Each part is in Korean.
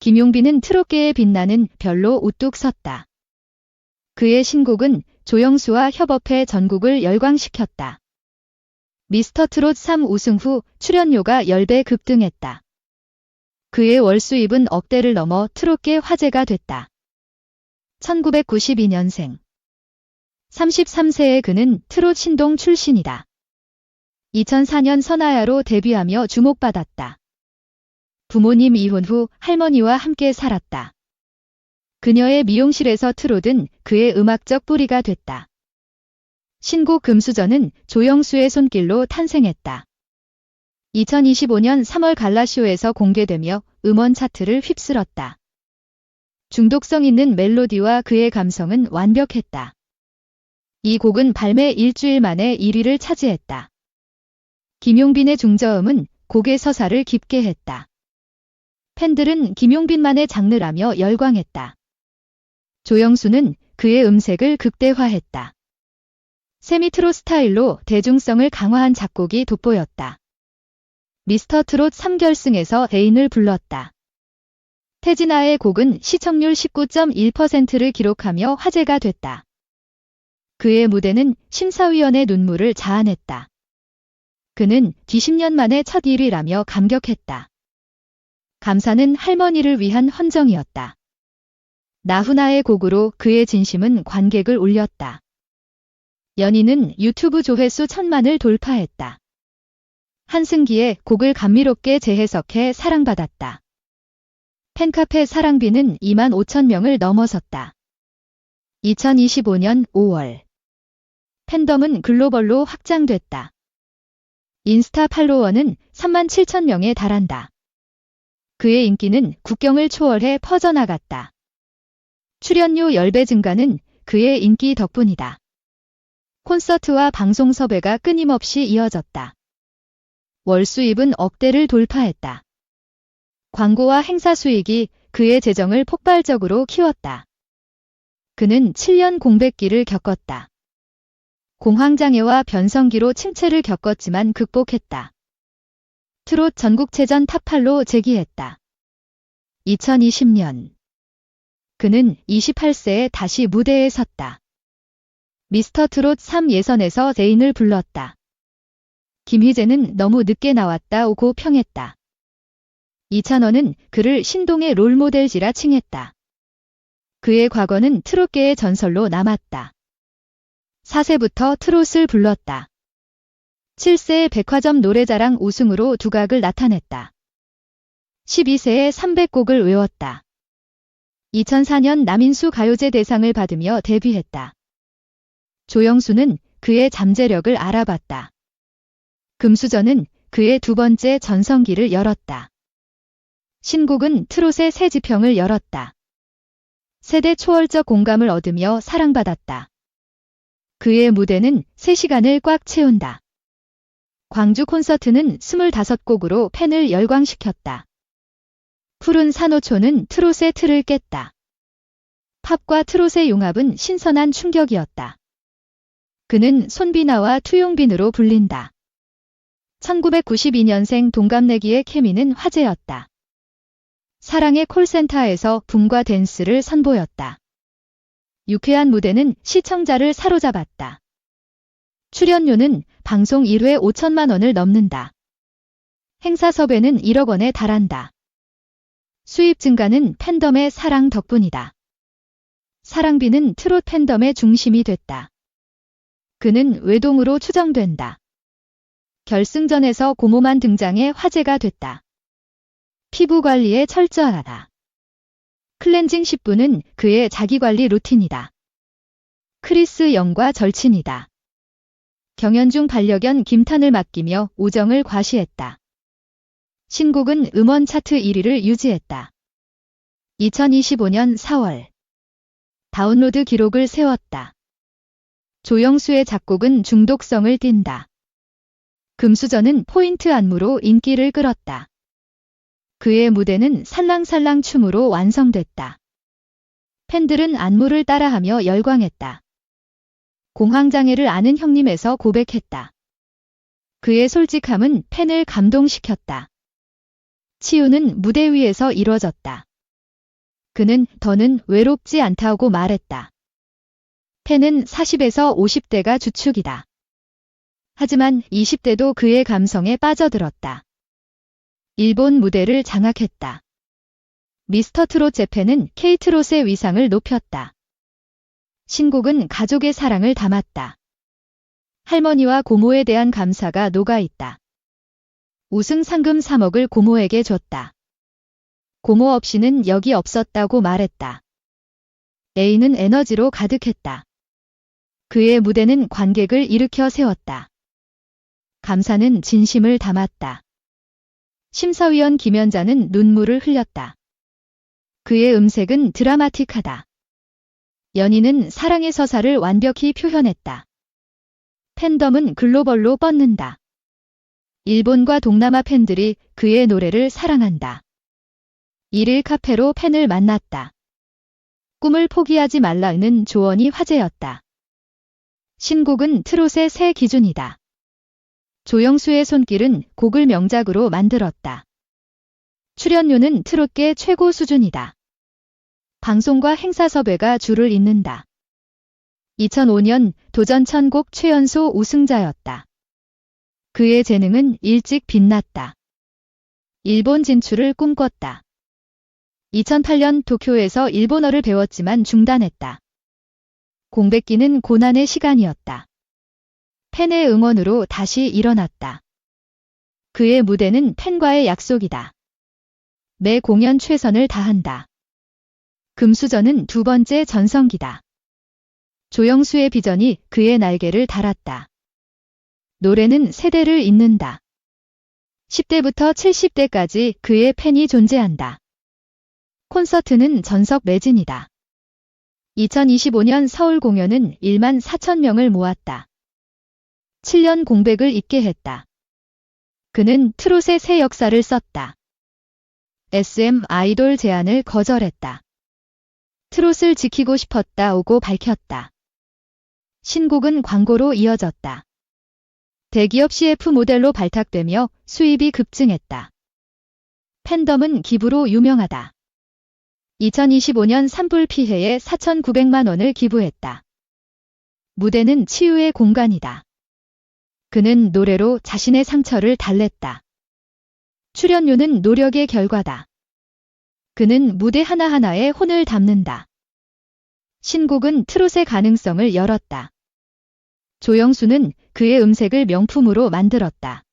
김용빈은 트롯계에 빛나는 별로 우뚝 섰다. 그의 신곡은 조영수와 협업해 전국을 열광시켰다. 미스터 트롯 3 우승 후 출연료가 10배 급등했다. 그의 월 수입은 억대를 넘어 트롯계 화제가 됐다. 1992년생. 33세의 그는 트롯 신동 출신이다. 2004년 선아야로 데뷔하며 주목받았다. 부모님 이혼 후 할머니와 함께 살았다. 그녀의 미용실에서 트롯은 그의 음악적 뿌리가 됐다. 신곡 금수저는 조영수의 손길로 탄생했다. 2025년 3월 갈라쇼에서 공개되며 음원 차트를 휩쓸었다. 중독성 있는 멜로디와 그의 감성은 완벽했다. 이 곡은 발매 일주일 만에 1위를 차지했다. 김용빈의 중저음은 곡의 서사를 깊게 했다. 팬들은 김용빈만의 장르라며 열광했다. 조영수는 그의 음색을 극대화했다. 세미트로 스타일로 대중성을 강화한 작곡이 돋보였다. 미스터 트롯 3결승에서 애인을 불렀다. 태진아의 곡은 시청률 19.1%를 기록하며 화제가 됐다. 그의 무대는 심사위원의 눈물을 자아냈다. 그는 뒤 10년 만에 첫 1위라며 감격했다. 감사는 할머니를 위한 헌정이었다. 나훈아의 곡으로 그의 진심은 관객을 울렸다. 연인은 유튜브 조회수 천만을 돌파했다. 한승기의 곡을 감미롭게 재해석해 사랑받았다. 팬카페 사랑비는 2만 5천 명을 넘어섰다. 2025년 5월 팬덤은 글로벌로 확장됐다. 인스타 팔로워는 3만 7천 명에 달한다. 그의 인기는 국경을 초월해 퍼져나갔다. 출연료 10배 증가는 그의 인기 덕분이다. 콘서트와 방송 섭외가 끊임없이 이어졌다. 월 수입은 억대를 돌파했다. 광고와 행사 수익이 그의 재정을 폭발적으로 키웠다. 그는 7년 공백기를 겪었다. 공황장애와 변성기로 침체를 겪었지만 극복했다. 트롯 전국체전 탑8로 재기했다. 2020년 그는 28세에 다시 무대에 섰다. 미스터 트롯 3 예선에서 제인을 불렀다. 김희재는 너무 늦게 나왔다고 평했다. 이찬원은 그를 신동의 롤모델지라 칭했다. 그의 과거는 트롯계의 전설로 남았다. 4세부터 트롯을 불렀다. 7세의 백화점 노래자랑 우승으로 두각을 나타냈다. 12세에 300곡을 외웠다. 2004년 남인수 가요제 대상을 받으며 데뷔했다. 조영수는 그의 잠재력을 알아봤다. 금수저는 그의 두 번째 전성기를 열었다. 신곡은 트롯의 새 지평을 열었다. 세대 초월적 공감을 얻으며 사랑받았다. 그의 무대는 3시간을 꽉 채운다. 광주 콘서트는 25곡으로 팬을 열광시켰다. 푸른 산호초는 트롯의 틀을 깼다. 팝과 트롯의 융합은 신선한 충격이었다. 그는 손비나와 투용빈으로 불린다. 1992년생 동갑내기의 케미는 화제였다. 사랑의 콜센터에서 붐과 댄스를 선보였다. 유쾌한 무대는 시청자를 사로잡았다. 출연료는 방송 1회 5천만 원을 넘는다. 행사 섭외는 1억 원에 달한다. 수입 증가는 팬덤의 사랑 덕분이다. 사랑비는 트롯 팬덤의 중심이 됐다. 그는 외동으로 추정된다. 결승전에서 고모만 등장해 화제가 됐다. 피부 관리에 철저하다. 클렌징 10분은 그의 자기관리 루틴이다. 크리스 영과 절친이다. 경연중 반려견 김탄을 맡기며 우정을 과시했다. 신곡은 음원 차트 1위를 유지했다. 2025년 4월 다운로드 기록을 세웠다. 조영수의 작곡은 중독성을 띈다. 금수저는 포인트 안무로 인기를 끌었다. 그의 무대는 살랑살랑 춤으로 완성됐다. 팬들은 안무를 따라하며 열광했다. 공황장애를 아는 형님에서 고백했다. 그의 솔직함은 팬을 감동시켰다. 치유는 무대 위에서 이뤄졌다. 그는 더는 외롭지 않다고 말했다. 팬은 40에서 50대가 주축이다. 하지만 20대도 그의 감성에 빠져들었다. 일본 무대를 장악했다. 미스터 트롯 재팬은 케이트롯의 위상을 높였다. 신곡은 가족의 사랑을 담았다. 할머니와 고모에 대한 감사가 녹아있다. 우승 상금 3억을 고모에게 줬다. 고모 없이는 여기 없었다고 말했다. A는 에너지로 가득했다. 그의 무대는 관객을 일으켜 세웠다. 감사는 진심을 담았다. 심사위원 김연자는 눈물을 흘렸다. 그의 음색은 드라마틱하다. 연인은 사랑의 서사를 완벽히 표현했다. 팬덤은 글로벌로 뻗는다. 일본과 동남아 팬들이 그의 노래를 사랑한다. 일일 카페로 팬을 만났다. 꿈을 포기하지 말라는 조언이 화제였다. 신곡은 트롯의 새 기준이다. 조영수의 손길은 곡을 명작으로 만들었다. 출연료는 트롯계 최고 수준이다. 방송과 행사 섭외가 줄을 잇는다. 2005년 도전 천곡 최연소 우승자였다. 그의 재능은 일찍 빛났다. 일본 진출을 꿈꿨다. 2008년 도쿄에서 일본어를 배웠지만 중단했다. 공백기는 고난의 시간이었다. 팬의 응원으로 다시 일어났다. 그의 무대는 팬과의 약속이다. 매 공연 최선을 다한다. 금수저는 두 번째 전성기다. 조영수의 비전이 그의 날개를 달았다. 노래는 세대를 잇는다. 10대부터 70대까지 그의 팬이 존재한다. 콘서트는 전석 매진이다. 2025년 서울 공연은 1만 4천 명을 모았다. 7년 공백을 잊게 했다. 그는 트롯의 새 역사를 썼다. SM 아이돌 제안을 거절했다. 트롯을 지키고 싶었다 오고 밝혔다. 신곡은 광고로 이어졌다. 대기업 CF 모델로 발탁되며 수입이 급증했다. 팬덤은 기부로 유명하다. 2025년 산불 피해에 4,900만 원을 기부했다. 무대는 치유의 공간이다. 그는 노래로 자신의 상처를 달랬다. 출연료는 노력의 결과다. 그는 무대 하나하나에 혼을 담는다. 신곡은 트롯의 가능성을 열었다. 조영수는 그의 음색을 명품으로 만들었다.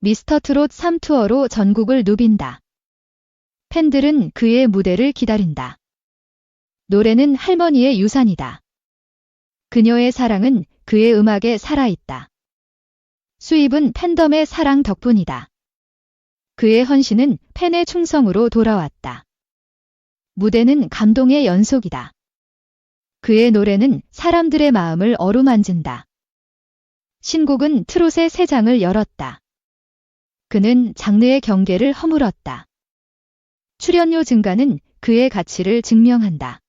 미스터 트롯 3투어로 전국을 누빈다. 팬들은 그의 무대를 기다린다. 노래는 할머니의 유산이다. 그녀의 사랑은 그의 음악에 살아있다. 수입은 팬덤의 사랑 덕분이다. 그의 헌신은 팬의 충성으로 돌아왔다. 무대는 감동의 연속이다. 그의 노래는 사람들의 마음을 어루만진다. 신곡은 트롯의 새 장을 열었다. 그는 장르의 경계를 허물었다. 출연료 증가는 그의 가치를 증명한다.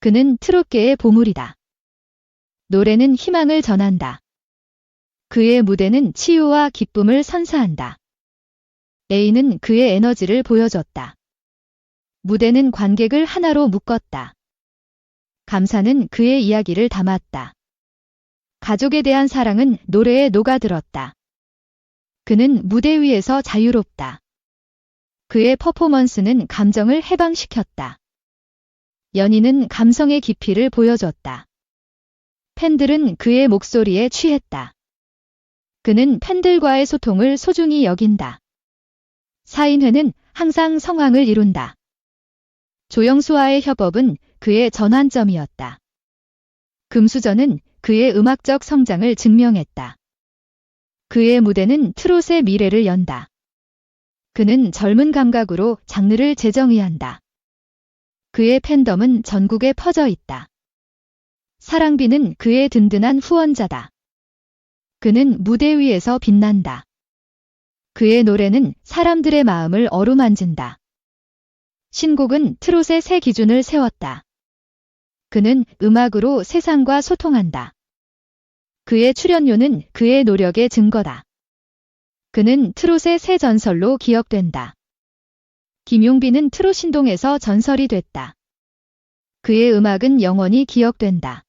그는 트롯계의 보물이다. 노래는 희망을 전한다. 그의 무대는 치유와 기쁨을 선사한다. A는 그의 에너지를 보여줬다. 무대는 관객을 하나로 묶었다. 감사는 그의 이야기를 담았다. 가족에 대한 사랑은 노래에 녹아들었다. 그는 무대 위에서 자유롭다. 그의 퍼포먼스는 감정을 해방시켰다. 연인은 감성의 깊이를 보여줬다. 팬들은 그의 목소리에 취했다. 그는 팬들과의 소통을 소중히 여긴다. 사인회는 항상 성황을 이룬다. 조영수와의 협업은 그의 전환점이었다. 금수저는 그의 음악적 성장을 증명했다. 그의 무대는 트롯의 미래를 연다. 그는 젊은 감각으로 장르를 재정의한다. 그의 팬덤은 전국에 퍼져 있다. 사랑비는 그의 든든한 후원자다. 그는 무대 위에서 빛난다. 그의 노래는 사람들의 마음을 어루만진다. 신곡은 트롯의 새 기준을 세웠다. 그는 음악으로 세상과 소통한다. 그의 출연료는 그의 노력의 증거다. 그는 트롯의 새 전설로 기억된다. 김용빈은 트롯 신동에서 전설이 됐다. 그의 음악은 영원히 기억된다.